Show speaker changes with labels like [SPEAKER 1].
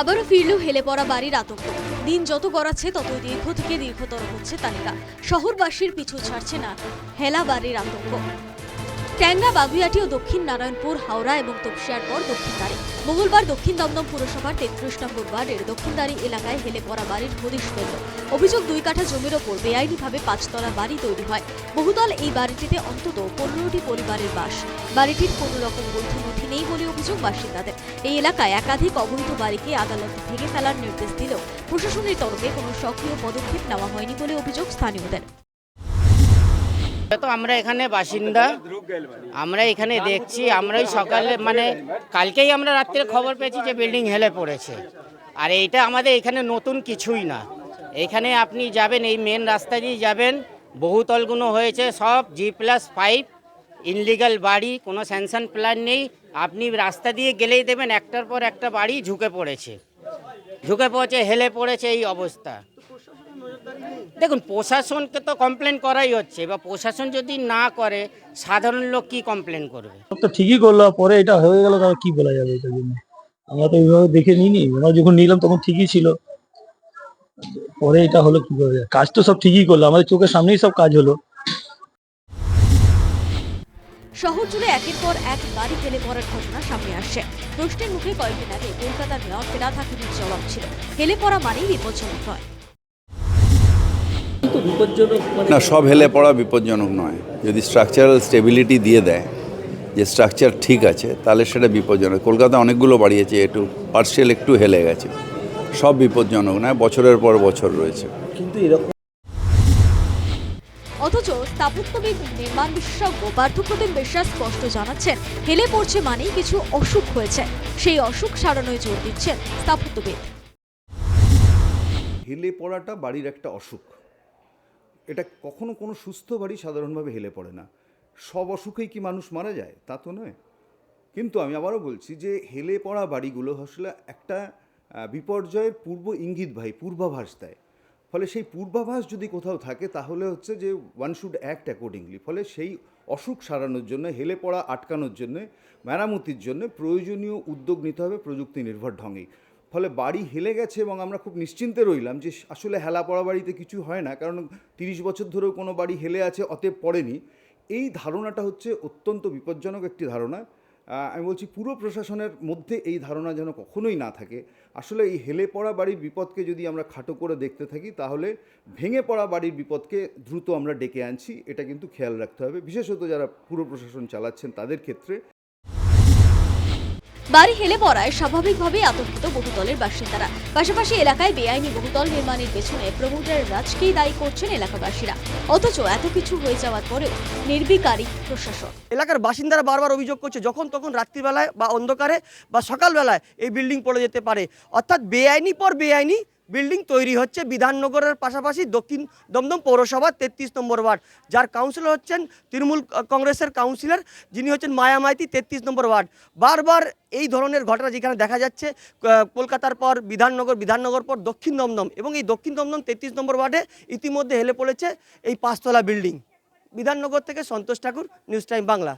[SPEAKER 1] আবারও ফিরল হেলে পড়া বাড়ির আতঙ্ক। দিন যত গড়াচ্ছে, ততই দীর্ঘ থেকে দীর্ঘতর হচ্ছে তালিকা। শহরবাসীর পিছু ছাড়ছে না হেলা বাড়ির আতঙ্ক। ট্যাংরা বাগুইয়াটি ও দক্ষিণ নারায়ণপুর, হাওড়া এবং তপসিয়ার পর দক্ষিণদ্বারে মঙ্গলবার দক্ষিণ দমদম পুরসভার তেত্রিশ নম্বর ওয়ার্ডের দক্ষিণদ্বারি এলাকায় হেলে পড়া বাড়ির হদিশ পেল অভিযোগ দুই কাঠা জমির ওপর বেআইনিভাবে পাঁচতলা বাড়ি তৈরি হয়। বহুদল এই বাড়িটিতে অন্তত পনেরোটি পরিবারের বাস। বাড়িটির কোনো রকম বৈধ নথি নেই বলে অভিযোগ বাসিন্দাদের। এই এলাকায় একাধিক অবৈধ বাড়িকে আদালত ভেঙে ফেলার নির্দেশ দিলেও প্রশাসনের তরফে কোনো সক্রিয় পদক্ষেপ নেওয়া হয়নি বলে অভিযোগ স্থানীয়দের।
[SPEAKER 2] তো আমরা এখানে বাসিন্দা। আমরা এখানে দেখছি, আমরাই সকালে মানে কালকেই আমরা রাত্রে খবর পেয়েছি যে বিল্ডিং হেলে পড়েছে। আর এইটা আমাদের এখানে নতুন কিছুই না। এখানে আপনি যাবেন, এই মেন রাস্তা দিয়ে যাবেন। বহুতলগুলো হয়েছে, সব জি প্লাস ফাইভ ইনলিগাল বাড়ি, কোনো স্যাংশন প্ল্যান নেই। আপনি রাস্তা দিয়ে গেলেই দেবেন, একটার পর একটা বাড়ি ঝুঁকে পড়েছে। ঝুঁকে পড়েছে, হেলে পড়েছে এই অবস্থা। দেখুন প্রশাসনকে তো কমপ্লেন করাই হচ্ছে। বা প্রশাসন যদি না করে সাধারণ লোক কি কমপ্লেন করবে?
[SPEAKER 3] সব তো ঠিকই করল পরে এটা হয়ে গেল তাহলে কি বলা যাবে এটার জন্য? আমরা তো ওইভাবে দেখে নিইনি আমরা যখন নিলাম তখন ঠিকই ছিল। পরে এটা হলো কি করে কাজ তো সব ঠিকই করল আমাদের চোখের সামনেই সব কাজ হলো।
[SPEAKER 1] শহর জুড়ে একের পর এক বাড়ি ফেলে পড়ার ঘটনা সামনে আসছে। প্রশ্নের মুখে কয়েকদিন আগে কলকাতার মেয়র ফেরাত হাকিমের জবাব ছিল। হেলে পড়া মানেই বিপজ্জনক নয়
[SPEAKER 4] না সব হেলে পড়া বিপজ্জনক নয়। যদি স্ট্রাকচারাল স্টেবিলিটি দিয়ে দেয় যে স্ট্রাকচার ঠিক আছে তাহলে সেটা বিপজ্জনক। কলকাতা অনেকগুলো বাড়িয়েছে একটু পার্সিয়াল একটু হেলে গেছে। সব বিপজ্জনক নয় বছরের পর বছর রয়েছে।
[SPEAKER 1] কিন্তু অথচ স্থাপত্যবিদ নির্মাণ বিশেষজ্ঞ পার্থপ্রতিম বিশ্বাস স্পষ্ট জানাচ্ছেন হেলে পড়ছে মানেই কিছু অসুখ হয়েছে। সেই অসুখ সারানোয় জোর দিচ্ছেন স্থাপত্যবিদ।
[SPEAKER 5] হেলে পড়াটা বাড়ির একটা অসুখ। এটা কখনো কোনো সুস্থ বাড়ি সাধারণভাবে হেলে পড়ে না। সব অসুখেই কি মানুষ মারা যায়? তা তো নয়। কিন্তু আমি আবারও বলছি যে হেলে পড়া বাড়িগুলো আসলে একটা বিপর্যয়ের পূর্ব ইঙ্গিত ভাই, পূর্বাভাস দেয়। ফলে সেই পূর্বাভাস যদি কোথাও থাকে তাহলে হচ্ছে যে ওয়ান শুড অ্যাক্ট অ্যাকর্ডিংলি ফলে সেই অসুখ সারানোর জন্য, হেলে পড়া আটকানোর জন্য, মেরামতির জন্য প্রয়োজনীয় উদ্যোগ নিতে হবে প্রযুক্তি নির্ভর ঢঙেই। ফলে বাড়ি হেলে গেছে এবং আমরা খুব নিশ্চিন্তে রইলাম যে আসলে হেলা পড়া বাড়িতে কিছু হয় না, কারণ তিরিশ বছর ধরেও কোনো বাড়ি হেলে আছে, অতএব পড়েনি। এই ধারণাটা হচ্ছে অত্যন্ত বিপজ্জনক একটি ধারণা। আমি বলছি পুরো প্রশাসনের মধ্যে এই ধারণা যেন কখনোই না থাকে। আসলে এই হেলে পড়া বাড়ির বিপদকে যদি আমরা খাটো করে দেখতে থাকি, তাহলে ভেঙে পড়া বাড়ির বিপদকে দ্রুত আমরা ডেকে আনছি, এটা কিন্তু খেয়াল রাখতে হবে। বিশেষত যারা পুরো প্রশাসন চালাচ্ছেন তাদের ক্ষেত্রে।
[SPEAKER 1] বাড়ি হেলে পড়ায় স্বাভাবিকভাবেই আতঙ্কিত বহুতলের বাসিন্দারা। পাশাপাশি এলাকায় বেআইনি বহুতল নির্মাণের পেছনে প্রমোটার রাজকেই দায়ী করছেন এলাকাবাসীরা। অথচ এত কিছু হয়ে যাওয়ার পরেও নির্বিকারী প্রশাসন।
[SPEAKER 6] এলাকার বাসিন্দারা বারবার অভিযোগ করছে, যখন তখন রাত্রিবেলায় বা অন্ধকারে বা সকালবেলায় এই বিল্ডিং পড়ে যেতে পারে। অর্থাৎ বেআইনি পর বেআইনি বিল্ডিং তৈরি হচ্ছে বিধাননগরের পাশাপাশি দক্ষিণ দমদম পৌরসভার তেত্রিশ নম্বর ওয়ার্ড। যার কাউন্সিলর হচ্ছেন তৃণমূল কংগ্রেসের কাউন্সিলর যিনি হচ্ছেন মায়া মাইতি তেত্রিশ নম্বর ওয়ার্ড। বারবার এই ধরনের ঘটনা যেখানে দেখা যাচ্ছে কলকাতার পর বিধাননগর বিধাননগর পর দক্ষিণ দমদম এবং এই দক্ষিণ দমদম তেত্রিশ নম্বর ওয়ার্ডে ইতিমধ্যে হেলে পড়েছে এই পাঁচতলা বিল্ডিং। বিধাননগর থেকে সন্তোষ ঠাকুর নিউজ টাইম বাংলা